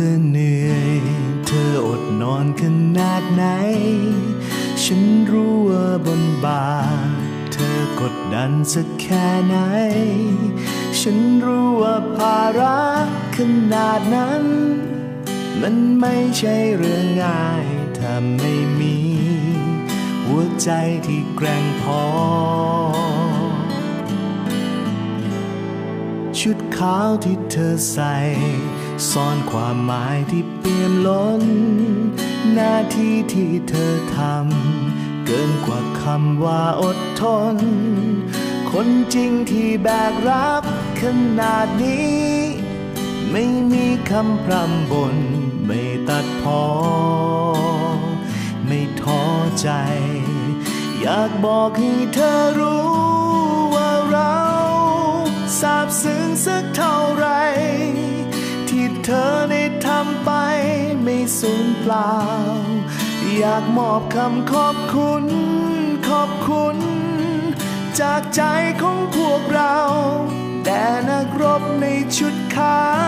เธอเหนื่อย เธออดนอนขนาดไหน ฉันรู้ว่าบนบาเธอกดดันสักแค่ไหน ฉันรู้ว่าภาระขนาดนั้น มันไม่ใช่เรื่องง่ายถ้าไม่มี หัวใจที่แกร่งพอ ชุดขาวที่เธอใส่ ซ่อนความหมายที่เปี่ยมล้น หน้าที่ที่เธอทำเกินกว่าคำว่าอดทน คนจริงที่แบกรับขนาดนี้ ไม่มีคำพร่ำบน ไม่ตัดพอ ไม่ท้อใจ อยากบอกให้เธอรู้ ซาบซึ้งสักเท่าไร ที่เธอได้ทำไปไม่สูญเปล่า อยากมอบคำขอบคุณ ขอบคุณ จากใจของพวกเรา แด่นักรบในชุดขาว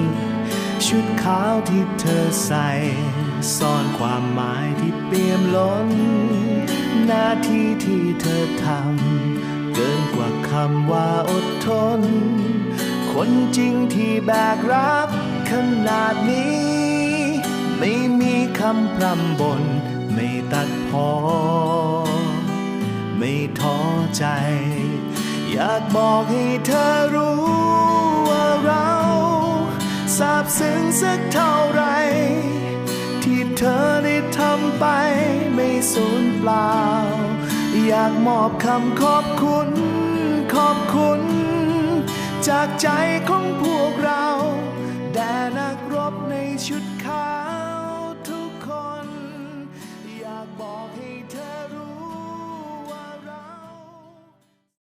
ชุดขาวที่เธอใส่ ซ่อนความหมายที่เปี่ยมล้น หน้าที่ที่เธอทำเกินกว่าคำว่าอดทน คนจริงที่แบกรับขนาดนี้ ไม่มีคำพร่ำบนไม่ตัดพอ ไม่ท้อใจ อยากบอกให้เธอรู้ ซาบซึ้งสักเท่าไร ที่เธอได้ทำไปไม่สูญเปล่า อยากมอบคำขอบคุณ ขอบคุณ จากใจของผู้